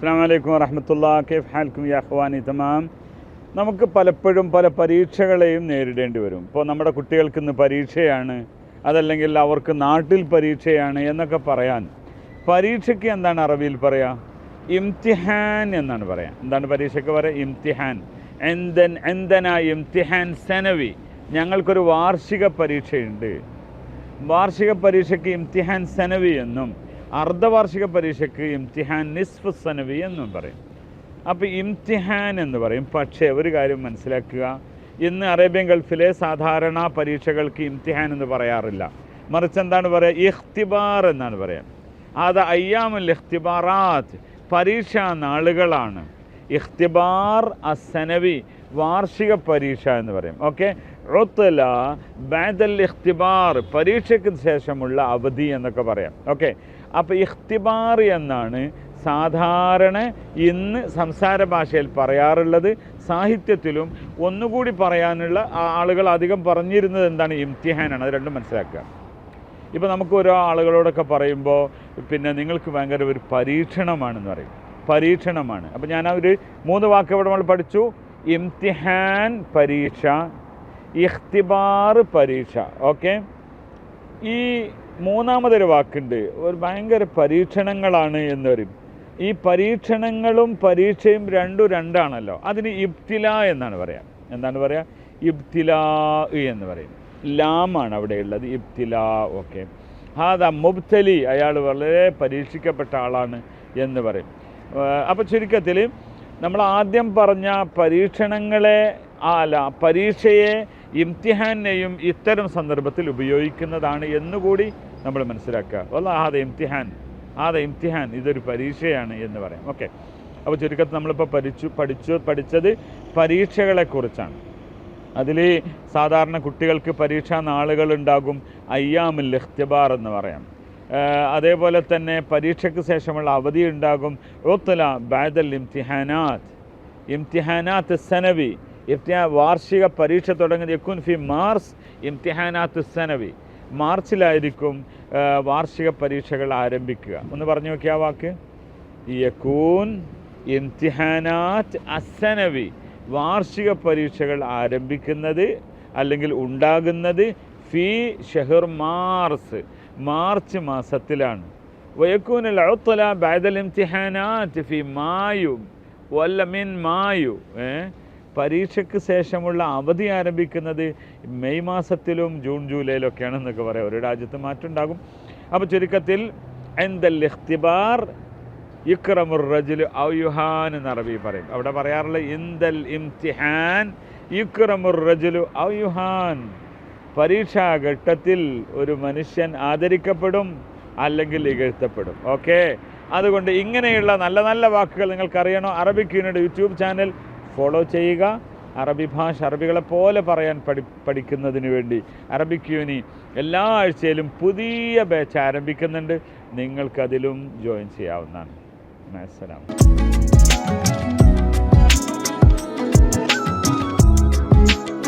അസ്സാം വലൈക്കും വറഹമത്തുള്ള കേഫ് ഹാൽക്കും യാഹ്വാനി തമാം. നമുക്ക് പലപ്പോഴും പല പരീക്ഷകളെയും നേരിടേണ്ടി വരും. ഇപ്പോൾ നമ്മുടെ കുട്ടികൾക്ക് ഇന്ന് പരീക്ഷയാണ് അതല്ലെങ്കിൽ അവർക്ക് നാട്ടിൽ പരീക്ഷയാണ് എന്നൊക്കെ പറയാൻ. പരീക്ഷയ്ക്ക് എന്താണ് അറബിയിൽ പറയുക ഇംതിഹാൻ എന്നാണ് പറയാം. എന്താണ് പരീക്ഷയ്ക്ക് പറയുക ഇംതിഹാൻ. എന്തൻ എന്തന ഇംതിഹാൻ സനവി. ഞങ്ങൾക്കൊരു വാർഷിക പരീക്ഷയുണ്ട്. വാർഷിക പരീക്ഷയ്ക്ക് ഇംതിഹാൻ സനവി എന്നും. അർദ്ധവാർഷിക പരീക്ഷയ്ക്ക് ഇംതിഹാൻ നിസ്ഫ് സനവി എന്നും പറയും. അപ്പോൾ ഇംതിഹാൻ എന്ന് പറയും. പക്ഷേ ഒരു കാര്യം മനസ്സിലാക്കുക. ഇന്ന് അറേബ്യൻ ഗൾഫിലെ സാധാരണ പരീക്ഷകൾക്ക് ഇംതിഹാൻ എന്ന് പറയാറില്ല. മറിച്ച് എന്താണ് പറയുക ഇഖ്തിബാർ എന്നാണ് പറയാം. അത് അയ്യാമുൽ ഇഖ്തിബാറാത്ത്. പരീക്ഷാ നാളുകളാണ്. ഇഖ്തിബാർ അസനവി വാർഷിക പരീക്ഷ എന്ന് പറയും. ഓക്കെ? റൊത്തല ബാദൽ ഇഖ്തിബാർ. പരീക്ഷയ്ക്ക് ശേഷമുള്ള അവധി എന്നൊക്കെ പറയാം. ഓക്കെ? അപ്പോൾ ഇഖ്തിബാർ എന്നാണ് സാധാരണ ഇന്ന് സംസാര ഭാഷയിൽ പറയാറുള്ളത്. സാഹിത്യത്തിലും ഒന്നുകൂടി പറയാനുള്ള ആളുകൾ അധികം പറഞ്ഞിരുന്നത് എന്താണ്? ഇംതിഹാനാണ്. അത് രണ്ടും മനസ്സിലാക്കുക. ഇപ്പോൾ നമുക്ക് ഓരോ ആളുകളോടൊക്കെ പറയുമ്പോൾ പിന്നെ നിങ്ങൾക്ക് ഭയങ്കര ഒരു പരീക്ഷണമാണെന്ന് പറയും. പരീക്ഷണമാണ്. അപ്പോൾ ഞാൻ ഒരു മൂന്ന് വാക്ക് ഇവിടെ നമ്മൾ പഠിച്ചു. ഇംതിഹാൻ പരീക്ഷ ഇഖ്തിബാർ പരീക്ഷ. ഓക്കെ? ഈ മൂന്നാമതൊരു വാക്കുണ്ട്. ഒരു ഭയങ്കര പരീക്ഷണങ്ങളാണ് എന്ന് പറയും. ഈ പരീക്ഷണങ്ങളും പരീക്ഷയും രണ്ടും രണ്ടാണല്ലോ. അതിന് ഇബ്തില എന്നാണ് പറയാം. എന്താണ് പറയുക ഇബ്തില എന്ന് പറയും. ലാമാണ് അവിടെയുള്ളത് ഇബ്തില ഓക്കെ. ഹാദ മുബ്തലി അയാൾ വളരെ പരീക്ഷിക്കപ്പെട്ട ആളാണ് എന്ന് പറയും. അപ്പോൾ ചുരുക്കത്തിൽ നമ്മൾ ആദ്യം പറഞ്ഞ പരീക്ഷണങ്ങളെ അല്ല പരീക്ഷയെ ഇംതിഹാനെയും ഇത്തരം സന്ദർഭത്തിൽ ഉപയോഗിക്കുന്നതാണ് എന്നുകൂടി നമ്മൾ മനസ്സിലാക്കുക. വല്ല ആദ ഇംതിഹാൻ. ആദ ഇംതിഹാൻ ഇതൊരു പരീക്ഷയാണ് എന്ന് പറയാം. ഓക്കെ. അപ്പോൾ ചുരുക്കത്തിൽ നമ്മളിപ്പോൾ പഠിച്ചു പഠിച്ചു പഠിച്ചത് പരീക്ഷകളെക്കുറിച്ചാണ്. അതിൽ സാധാരണ കുട്ടികൾക്ക് പരീക്ഷാ നാളുകളുണ്ടാകും അയ്യാമിൽ ഇഖ്തിബാർ എന്ന് പറയാം. അതേപോലെ തന്നെ പരീക്ഷയ്ക്ക് ശേഷമുള്ള അവധി ഉണ്ടാകും ഓത്തല ബാദൽ ഇംതിഹാനാത്ത് ഇംതിഹാനാത്ത് സനവി. ഇംതിഹാ വാർഷിക പരീക്ഷ തുടങ്ങുന്നത് യക്കുൻ ഫി മാർസ് ഇംതിഹാനാത്ത് സനവി. മാർച്ചിലായിരിക്കും വാർഷിക പരീക്ഷകൾ ആരംഭിക്കുക. ഒന്ന് പറഞ്ഞു നോക്കിയ വാക്ക്. യക്കൂൻ ഇംതിഹാനാറ്റ് അസനവി. വാർഷിക പരീക്ഷകൾ ആരംഭിക്കുന്നത് അല്ലെങ്കിൽ ഉണ്ടാകുന്നത് ഫി ഷെഹർ മാർസ് മാർച്ച് മാസത്തിലാണ്. വയക്കൂൻ അഴുത്തല ബാദൽ ഇംതിഹാനാറ്റ് ഫി മായു വല്ല മിൻ മായു ഏ? പരീക്ഷയ്ക്ക് ശേഷമുള്ള അവധി ആരംഭിക്കുന്നത് മെയ് മാസത്തിലും ജൂൺ ജൂലൈയിലൊക്കെയാണ് എന്നൊക്കെ പറയാം. ഒരു രാജ്യത്ത് മാറ്റം ഉണ്ടാകും അപ്പോൾ ചുരുക്കത്തിൽ എന്തൽ ഇഖ്തിബാർ ഇക്രമുർ റജുൽ ഔയുഹാൻ എന്ന് അറബി പറയും. അവിടെ പറയാറുള്ള ഇന്ദൽ ഇംതിഹാൻ ഇക്രമുർ റജുൽ ഔയുഹാൻ. പരീക്ഷാഘട്ടത്തിൽ ഒരു മനുഷ്യൻ ആദരിക്കപ്പെടും അല്ലെങ്കിൽ ഇകഴ്ത്തപ്പെടും. ഓക്കെ? അതുകൊണ്ട് ഇങ്ങനെയുള്ള നല്ല നല്ല വാക്കുകൾ നിങ്ങൾക്കറിയണോ? അറബിക് യൂണിയുടെ യൂട്യൂബ് ചാനൽ ഫോളോ ചെയ്യുക. അറബി ഭാഷ അറബികളെ പോലെ പറയാൻ പഠി പഠിക്കുന്നതിന് വേണ്ടി അറബിക് യൂനി എല്ലാ ആഴ്ചയിലും പുതിയ ബാച്ച് ആരംഭിക്കുന്നുണ്ട്. നിങ്ങൾക്കതിലും ജോയിൻ ചെയ്യാവുന്നതാണ്. അസ്സലാം